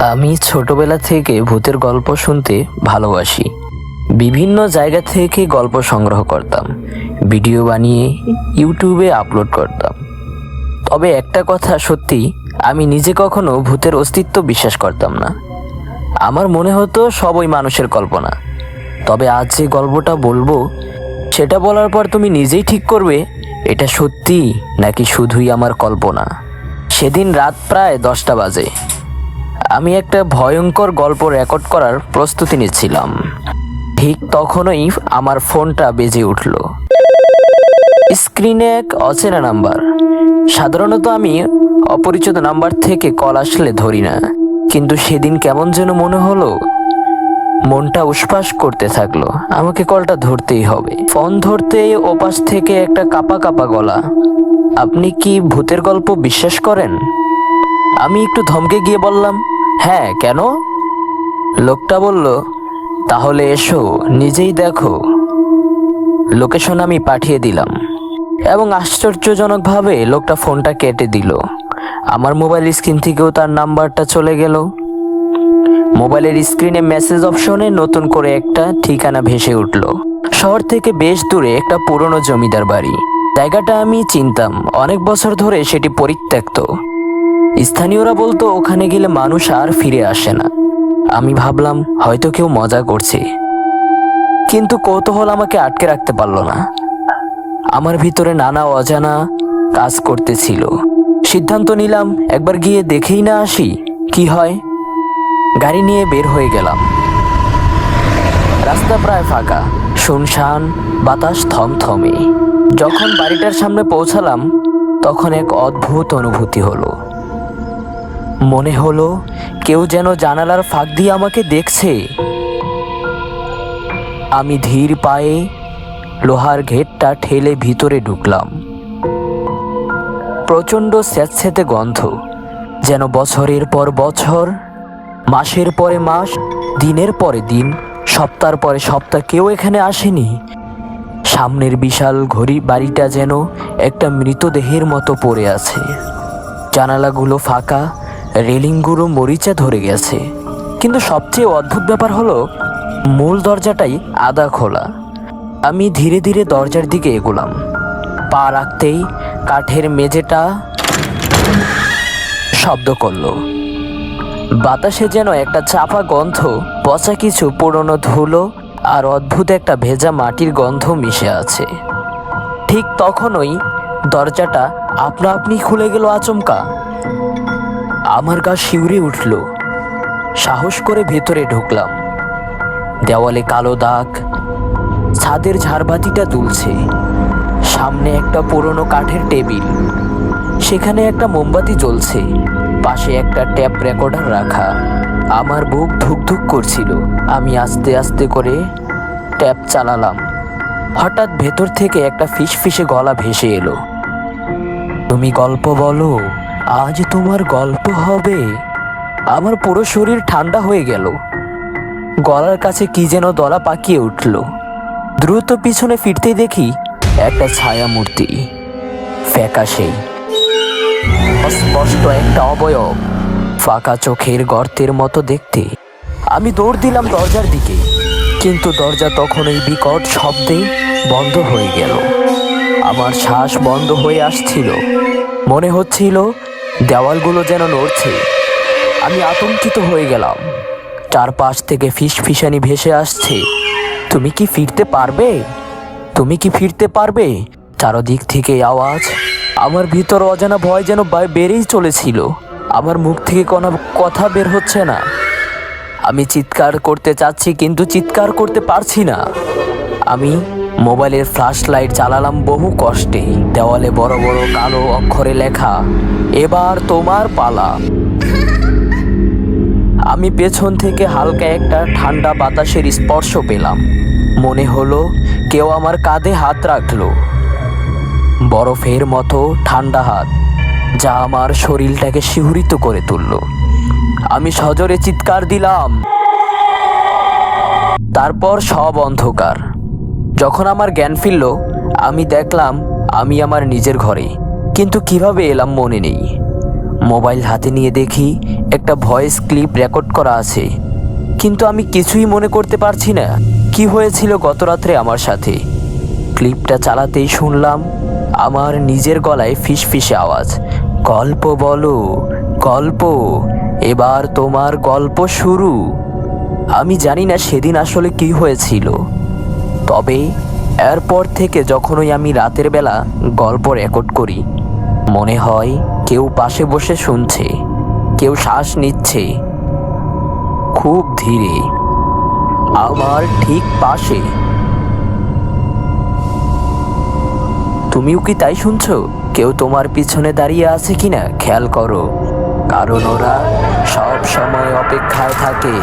আমি ছোটবেলা থেকে ভূতের গল্প শুনতে ভালোবাসি। বিভিন্ন জায়গা থেকে গল্প সংগ্রহ করতাম। ভিডিও বানিয়ে ইউটিউবে আপলোড করতাম। তবে একটা কথা সত্যি, আমি নিজে কখনো ভূতের অস্তিত্ব বিশ্বাস করতাম না। আমার মনে হতো সবই মানুষের কল্পনা। তবে আজ যে গল্পটা বলব, সেটা বলার পর তুমি নিজেই ঠিক করবে, এটা সত্যি নাকি শুধুই আমার কল্পনা? সেদিন রাত প্রায় দশটা বাজে। আমি একটা ভয়ঙ্কর গল্প রেকর্ড করার প্রস্তুতি নিচ্ছিলাম। ঠিক তখনই আমার ফোনটা বেজে উঠল। স্ক্রিনে এক অচেনা নাম্বার। সাধারণত আমি অপরিচিত নাম্বার থেকে কল আসলে ধরি না, কিন্তু সেদিন কেমন যেন মনে হলো, মনটা উসপাস করতে থাকল। আমাকে কলটা ধরতেই হবে। ফোন ধরতেই ওপাশ থেকে একটা কাপা কাপা গলা, আপনি কি ভূতের গল্প বিশ্বাস করেন? আমি একটু ধমকে গিয়ে বললাম হ্যাঁ কেন? লোকটা বলল, তাহলে এসো, নিজেই দেখো। লোকেশন আমি পাঠিয়ে দিলাম। এবং আশ্চর্যজনকভাবে লোকটা ফোনটা কেটে দিল। আমার মোবাইল স্ক্রিন থেকেও তার নাম্বারটা চলে গেল। মোবাইলের স্ক্রিনে মেসেজ অপশনে নতুন করে একটা ঠিকানা ভেসে উঠল। শহর থেকে বেশ দূরে একটা পুরনো জমিদার বাড়ি। জায়গাটা আমি চিনতাম। অনেক বছর ধরে সেটি পরিত্যক্ত। স্থানীয়রা বলতো, ওখানে গেলে মানুষ আর ফিরে আসে না। আমি ভাবলাম, হয়তো কেউ মজা করছে। কিন্তু কৌতূহল আমাকে আটকে রাখতে পারল না। আমার ভিতরে নানা অজানা কাজ করতেছিল। সিদ্ধান্ত নিলাম, একবার গিয়ে দেখেই না আসি, কি হয়? গাড়ি নিয়ে বের হয়ে গেলাম। রাস্তা প্রায় ফাঁকা, শুনশান, বাতাস থমথমে। যখন বাড়িটার সামনে পৌঁছালাম, তখন এক অদ্ভুত অনুভূতি হলো। মনে হলো কেউ যেন জানালার ফাঁক দিয়ে আমাকে দেখছে। আমি ধীর পায়ে লোহার ঘেরটা ঠেলে ভিতরে ঢুকলাম। প্রচণ্ড স্যাঁতস্যাঁতে গন্ধ, যেন বছরের পর বছর, মাসের পরে মাস, দিনের পরে দিন, সপ্তাহের পরে সপ্তাহ, কেউ এখানে আসেনি। সামনের বিশাল ঘড়ি বাড়িটা যেন একটা মৃতদেহের মতো পড়ে আছে। জানালাগুলো ফাঁকা রেলিংগুলো মরিচা ধরে গেছে। কিন্তু সবচেয়ে অদ্ভুত ব্যাপার হলো, মূল দরজাটাই আদা খোলা। আমি ধীরে ধীরে দরজার দিকে এগোলাম। পা রাখতেই কাঠের মেঝেটা শব্দ করল। বাতাসে যেন একটা চাপা গন্ধ, পচা কিছু পুরনো ধুলো আর অদ্ভুত একটা ভেজা মাটির গন্ধ মিশে আছে। ঠিক তখনই দরজাটা আপনা আপনি খুলে গেল আচমকা। আমার গা শিউরে উঠল। সাহস করে ভেতরে ঢুকলাম। দেওয়ালে কালো দাগ, ছাদের ঝাড়বাতিটা দুলছে। সামনে একটা পুরনো কাঠের টেবিল। সেখানে একটা মোমবাতি জ্বলছে। পাশে একটা ট্যাপ রেকর্ডার রাখা। আমার বুক ধুকধুক করছিল। আমি আস্তে আস্তে করে ট্যাপ চালালাম। হঠাৎ ভেতর থেকে একটা ফিস ফিসে গলা ভেসে এলো। তুমি গল্প বলো। আজ তোমার গল্প হবে। আমার পুরো শরীর ঠান্ডা হয়ে গেল। গলার কাছে কি যেন দলা পাকিয়ে উঠল। দ্রুত পিছনে ফিরতে দেখি একটা ছায়া মূর্তি ফ্যাকাশেই অস্পষ্ট একটা অবয়ব। ফাঁকা চোখের গর্তের মতো দেখতে। আমি দৌড় দিলাম দরজার দিকে। কিন্তু দরজা তখন এই বিকট শব্দে বন্ধ হয়ে গেল। আমার শ্বাস বন্ধ হয়ে আসছিল। মনে হচ্ছিল দেওয়ালগুলো যেন নড়ছে। আমি আতঙ্কিত হয়ে গেলাম। চারপাশ থেকে ফিস ফিসানি ভেসে আসছে। তুমি কি ফিরতে পারবে? তুমি কি ফিরতে পারবে? চারদিক থেকে আওয়াজ। আমার ভিতর অজানা ভয় যেন বেড়েই চলেছিল। আমার মুখ থেকে কোনো কথা বের হচ্ছে না। আমি চিৎকার করতে চাচ্ছি, কিন্তু চিৎকার করতে পারছি না। আমি মোবাইলের ফ্ল্যাশ লাইট চালালাম বহু কষ্টে। দেওয়ালে বড় বড় কালো অক্ষরে লেখা, এবার তোমার পালা। আমি পেছন থেকে হালকা একটা ঠান্ডা বাতাসের স্পর্শ পেলাম। মনে হলো কেউ আমার কাঁধে হাত রাখল। বরফের মতো ঠান্ডা হাত, যা আমার শরীরটাকে শিহরিত করে তুলল। আমি সজোরে চিৎকার দিলাম। তারপর সব অন্ধকার। যখন আমার জ্ঞান ফিরল, আমি দেখলাম আমি আমার নিজের ঘরে। কিন্তু কীভাবে এলাম মনে নেই। মোবাইল হাতে নিয়ে দেখি একটা ভয়েস ক্লিপ রেকর্ড করা আছে। কিন্তু আমি কিছুই মনে করতে পারছি না, কি হয়েছিল গত রাত্রে আমার সাথে। ক্লিপটা চালাতেই শুনলাম আমার নিজের গলায় ফিসফিসে আওয়াজ। গল্প বলো, গল্প, এবার তোমার গল্প শুরু। আমি জানি না সেদিন আসলে কি হয়েছিল। তবে এরপর থেকে যখনই আমি রাতের বেলা গল্প রেকর্ড করি, মনে হয় কেউ পাশে বসে শুনছে, কেউ শ্বাস নিচ্ছে। খুব ধীরে, আমার ঠিক পাশে। তুমিও কি তাই শুনছো? কেউ তোমার পিছনে দাঁড়িয়ে আছে কিনা? খেয়াল করো, কারণ ওরা সব সময় অপেক্ষায় থাকে।